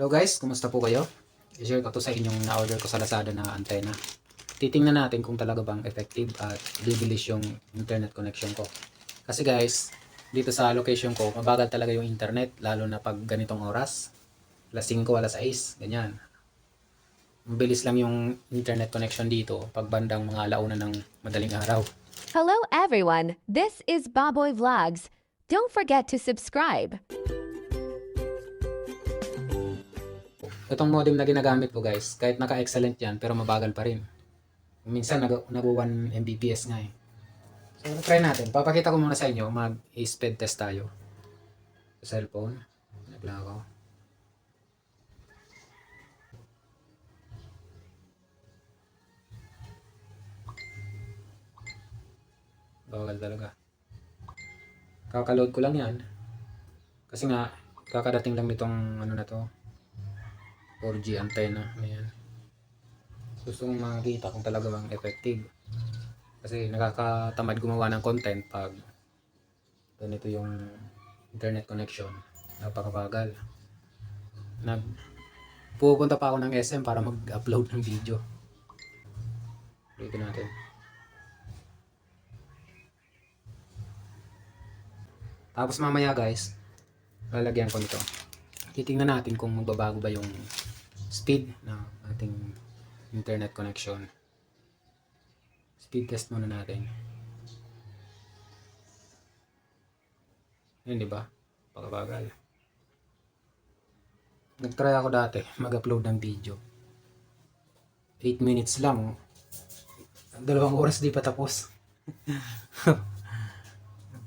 Hello guys, kumusta po kayo? I-share ko to sa inyong na-order ko sa Lazada na antena. Titingnan natin kung talaga bang effective at bibilis yung internet connection ko. Kasi guys, dito sa location ko, mabagal talaga yung internet, lalo na pag ganitong oras. Alas 5, alas 6, ganyan. Mabilis lang yung internet connection dito pag bandang mga alauna ng madaling araw. Hello everyone, this is Baboy Vlogs. Don't forget to subscribe. Itong modem na ginagamit ko guys, kahit naka-excellent yan, pero mabagal pa rin. Minsan nag, nag 1 Mbps nga eh. So, try natin. Papakita ko muna sa inyo, mag-speed test tayo. Sa cellphone. Nagla ako. Bagal talaga. Kakaload ko lang yan. Kasi nga, kakadating lang nitong ano na to. 4G antenna. Ayan. Gusto kong makita kung talaga bang effective. Kasi nakakatamad gumawa ng content pag ganito yung internet connection. Napakabagal. Nag pupunta pa ako ng SM para mag-upload ng video. Dito natin. Tapos mamaya guys, lalagyan ko nito. Titingnan natin kung magbabago ba yung speed ng ating internet connection. Speed test muna natin. Yun, di ba? Pagkabagal. Nag-try ako dati mag-upload ng video. 8 minutes lang. Dalawang oras di pa tapos.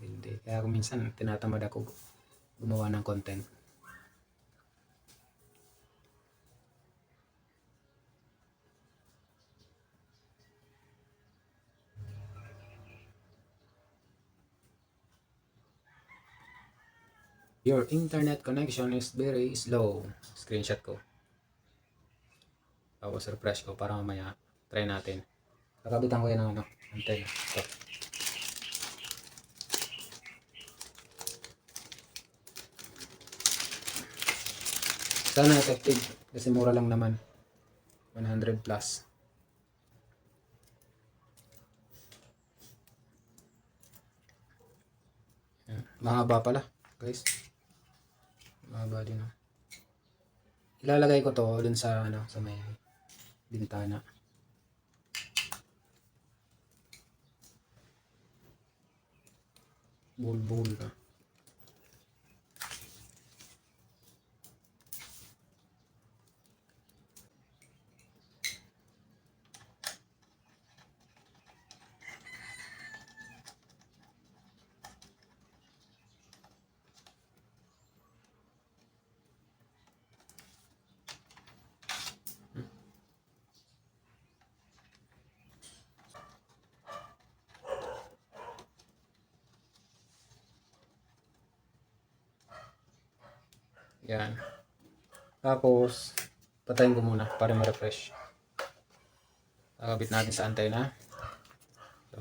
Hindi. Kaya minsan tinatamad ako gumawa ng content. Your internet connection is very slow. Screenshot ko. Tapos refresh ko para mamaya try natin. Kakabitan ko yan ng ano, antenna. Ito. Sana effective kasi mura lang naman. 100 plus. Mahaba pala, guys. Mahaba din. Oh. Ilalagay ko to dun sa ano, sa may bintana. Bulbul ka. Yan. Tapos, patayin ko muna para ma-refresh. Kakabit natin sa antena. So.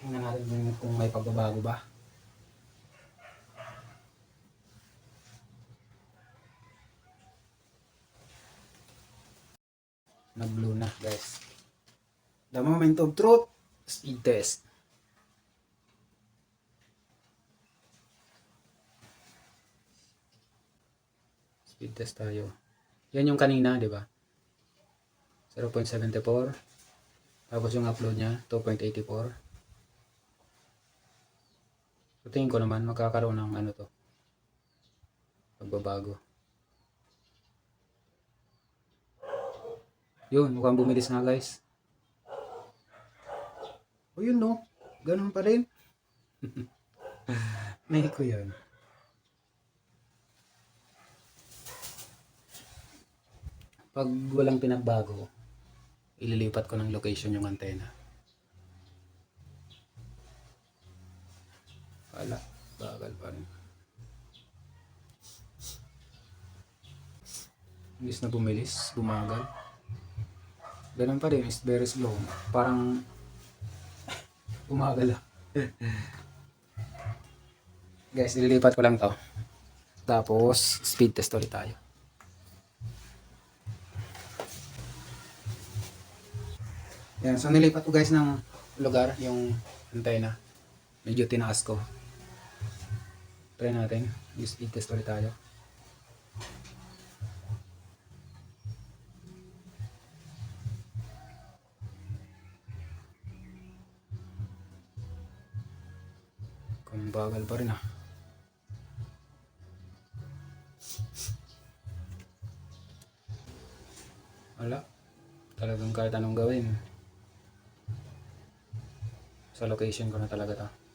Tingnan natin kung may pagbabago ba. Nag-blue na guys. The moment of truth, speed test. Speed test tayo. Yan yung kanina, di ba? 0.74. Tapos yung upload niya, 2.84. So tingin ko naman, magkakaroon ng ano to. Pagbabago. Yun, mukhang bumilis na guys. O yun no, ganun pa rin. May ko yan. Pag walang pinagbago, ililipat ko ng location yung antena. Wala, bagal pa rin. Imbis na bumilis, bumagal. Ganun pa rin, is very slow. Parang bumagal ah. Guys, ililipat ko lang to. Tapos, speed test ulit tayo. Yan, so nilipat ko guys ng lugar, yung antena. Medyo tinaas ko. Try natin. Yung speed test ulit tayo. Kung bagal pa rin ah. Wala. Talagang kahit anong gawin. Sa location ko na talaga to.